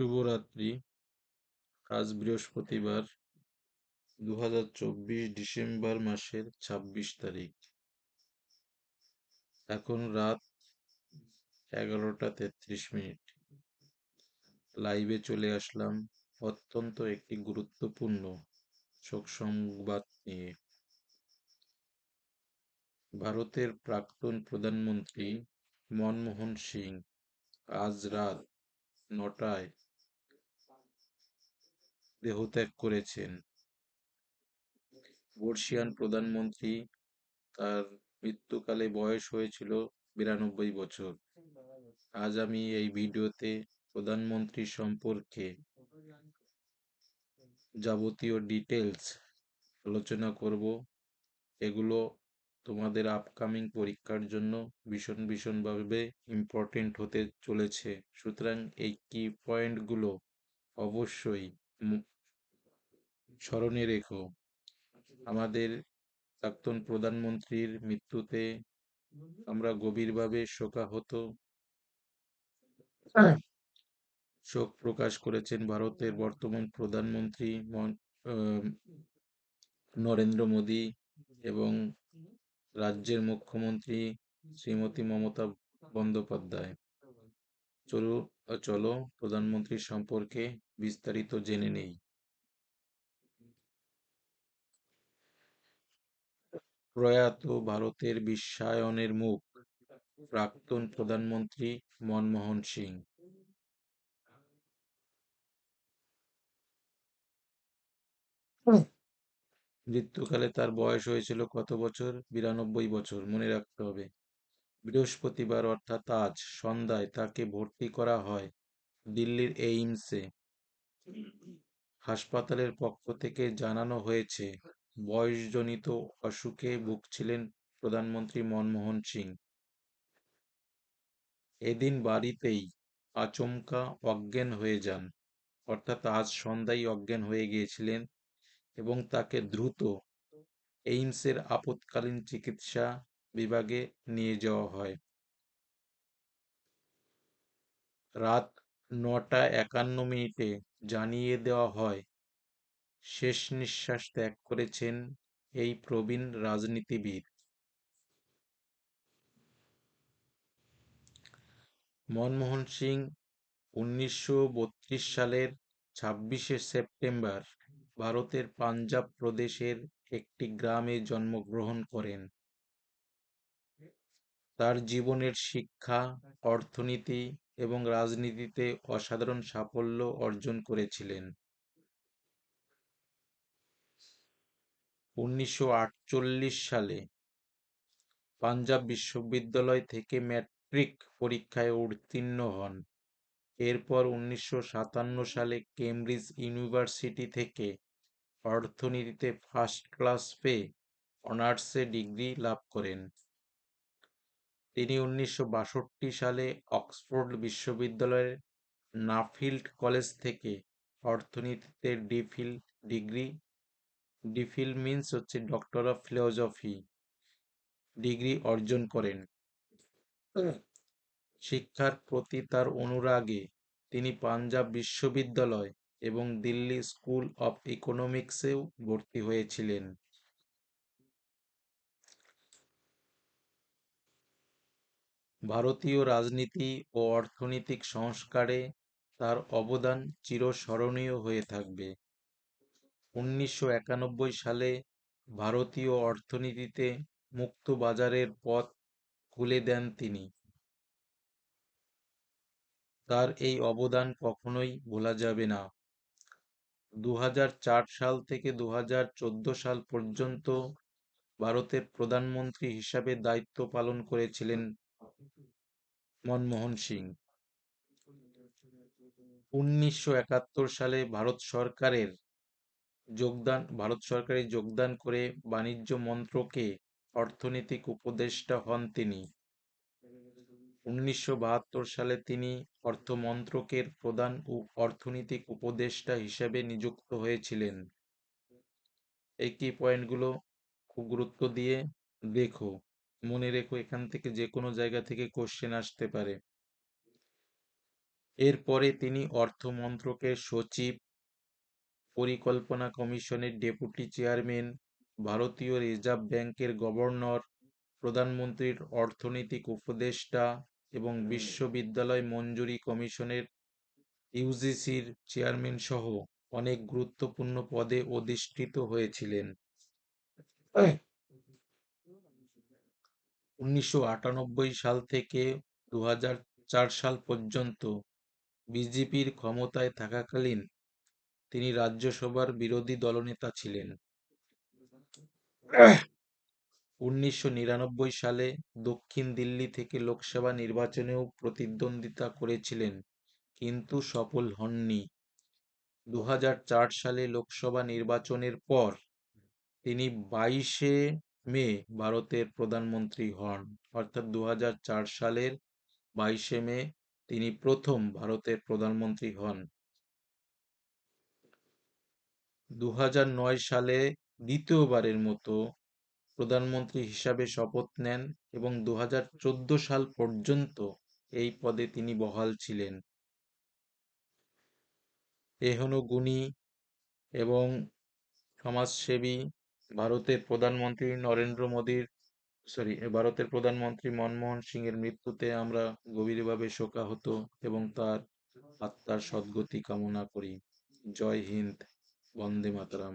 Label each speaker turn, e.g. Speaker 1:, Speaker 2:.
Speaker 1: শুভরাত্রি। আজ বৃহস্পতিবার দু হাজার চব্বিশ ডিসেম্বর মাসের ছাব্বিশ তারিখ। এখন রাত এগারোটা তেত্রিশ মিনিট। লাইভে চলে আসলাম অত্যন্ত একটি গুরুত্বপূর্ণ শোক সংবাদ নিয়ে। ভারতের প্রাক্তন প্রধানমন্ত্রী মনমোহন সিং আজ রাত নটায় দেহত্যাগ করেছেন। বর্ষিয়ান প্রধানমন্ত্রী তার মৃত্যুকালে বয়স হয়েছিল বিরানব্বই বছর। আজ আমি এই ভিডিওতে প্রধানমন্ত্রী সম্পর্কে যাবতীয় ডিটেলস আলোচনা করব। এগুলো তোমাদের আপকামিং পরীক্ষার জন্য ভীষণ ভীষণভাবে ইম্পর্টেন্ট হতে চলেছে। সুতরাং এই কি পয়েন্টগুলো অবশ্যই স্মরণে রেখো, আমাদের প্রাক্তন প্রধানমন্ত্রীর মৃত্যুতে আমরা গভীরভাবে শোকাহত। শোক প্রকাশ করেছেন ভারতের বর্তমান প্রধানমন্ত্রী নরেন্দ্র মোদী এবং রাজ্যের মুখ্যমন্ত্রী শ্রীমতী মমতা বন্দ্যোপাধ্যায়। চলো চলো প্রধানমন্ত্রী সম্পর্কে বিস্তারিত জেনে নেই। প্রয়াত ভারতের বিশ্বায়নের মুখ, প্রাক্তন প্রধানমন্ত্রী মনমোহন সিং। মৃত্যুকালে তার বয়স হয়েছিল কত বছর? বিরানব্বই বছর, মনে রাখতে হবে। বৃহস্পতিবার অর্থাৎ আজ সন্ধ্যায় তাকে ভর্তি করা হয় দিল্লির এইমসে। হাসপাতালের পক্ষ থেকে জানানো হয়েছে, বয়সজনিত অসুখে ভুগছিলেন প্রধানমন্ত্রী মনমোহন সিং। এদিন বাড়িতেই আচমকা অজ্ঞান হয়ে যান, অর্থাৎ আজ সন্ধ্যায় অজ্ঞান হয়ে গিয়েছিলেন এবং তাকে দ্রুত এইমসের আপৎকালীন চিকিৎসা বিভাগে নিয়ে যাওয়া হয়। রাত নটা একান্ন মিনিটে জানিয়ে দেওয়া হয়, শেষ নিঃশ্বাস ত্যাগ করেছেন এই প্রবীণ রাজনীতিবিদ। মনমোহন সিং, উনিশশো বত্রিশ সালের ছাব্বিশে সেপ্টেম্বর, ভারতের পাঞ্জাব প্রদেশের একটি গ্রামে জন্মগ্রহণ করেন। তার জীবনের শিক্ষা, অর্থনীতি এবং রাজনীতিতে অসাধারণ সাফল্য অর্জন করেছিলেন। উনিশশো আটচল্লিশ সালে পাঞ্জাব বিশ্ববিদ্যালয় থেকে ম্যাট্রিক পরীক্ষায় উত্তীর্ণ হন। এরপর উনিশশো সাতান্ন সালে কেমব্রিজ ইউনিভার্সিটি থেকে অর্থনীতিতে ফার্স্ট ক্লাস পেয়ে অনার্সে ডিগ্রি লাভ করেন। তিনি উনিশশো বাষট্টি সালে অক্সফোর্ড বিশ্ববিদ্যালয়ের নাফিল্ড কলেজ থেকে অর্থনীতিতে ডিফিল, ডিগ্রি, ডিফিল মিন্স হচ্ছে ডক্টর অফ ফিলোজফি ডিগ্রি অর্জন করেন। শিক্ষার প্রতি তার অনুরাগে তিনি পাঞ্জাব বিশ্ববিদ্যালয় এবং দিল্লি স্কুল অফ ইকোনমিক্সেও ভর্তি হয়েছিলেন। ভারতীয় রাজনীতি ও অর্থনৈতিক সংস্কারে তার অবদান চিরস্মরণীয় হয়ে থাকবে। উনিশশো একানব্বই সালে ভারতীয় অর্থনীতিতে মুক্ত বাজারের পথ খুলে দেন তিনি। তার এই অবদান কখনোই ভোলা যাবে না। দু হাজার চার সাল থেকে দু হাজার চোদ্দ সাল পর্যন্ত ভারতের প্রধানমন্ত্রী হিসাবে দায়িত্ব পালন করেছিলেন মনমোহন সিং। উনিশশো একাত্তর সালে ভারত সরকারের যোগদান, ভারত সরকারে যোগদান করে বাণিজ্য মন্ত্রকে অর্থনৈতিক উপদেষ্টা হন তিনি। উনিশশো বাহাত্তর সালে তিনি অর্থমন্ত্রকের প্রধান ও অর্থনৈতিক উপদেষ্টা হিসেবে নিযুক্ত হয়েছিলেন। এই কি পয়েন্টগুলো খুব গুরুত্ব দিয়ে দেখো। মনে রেখো এখান থেকে যে কোনো জায়গা থেকে কোশ্চেন আসতে পারে। এরপরে তিনি অর্থমন্ত্রকের সচিব পরিকল্পনা কমিশনের ডেপুটি চেয়ারম্যান ভারতীয় রিজার্ভ ব্যাংকের গভর্নর প্রধানমন্ত্রীর অর্থনৈতিক উপদেষ্টা এবং বিশ্ববিদ্যালয় মঞ্জুরি কমিশনের ইউজিসির চেয়ারম্যান সহ অনেক গুরুত্বপূর্ণ পদে অধিষ্ঠিত হয়েছিলেন। উনিশশো আটানব্বই সাল থেকে দু চার সাল পর্যন্ত বিজেপির ক্ষমতায় থাকাকালীন তিনি রাজ্যসভার বিরোধী দলনেতা ছিলেন। উনিশশো নিরানব্বই সালে দক্ষিণ দিল্লি থেকে লোকসভা নির্বাচনেও প্রতিদ্বন্দ্বিতা করেছিলেন, কিন্তু সফল হননি। দু সালে লোকসভা নির্বাচনের পর তিনি বাইশে মে ভারতের প্রধানমন্ত্রী হন। অর্থাৎ দু সালের বাইশে মে তিনি প্রথম ভারতের প্রধানমন্ত্রী হন। দু সালে দ্বিতীয়বারের মতো প্রধানমন্ত্রী হিসাবে শপথ নেন এবং দু সাল পর্যন্ত এই পদে তিনি বহাল ছিলেন। এহন গুণী এবং সমাজসেবী ভারতের প্রধানমন্ত্রী নরেন্দ্র মোদীর সরি ভারতের প্রধানমন্ত্রী মনমোহন সিং এর মৃত্যুতে আমরা গভীরভাবে শোকাহত এবং তার আত্মার সদ্গতি কামনা করি। জয় হিন্দ, বন্দে মাতরম।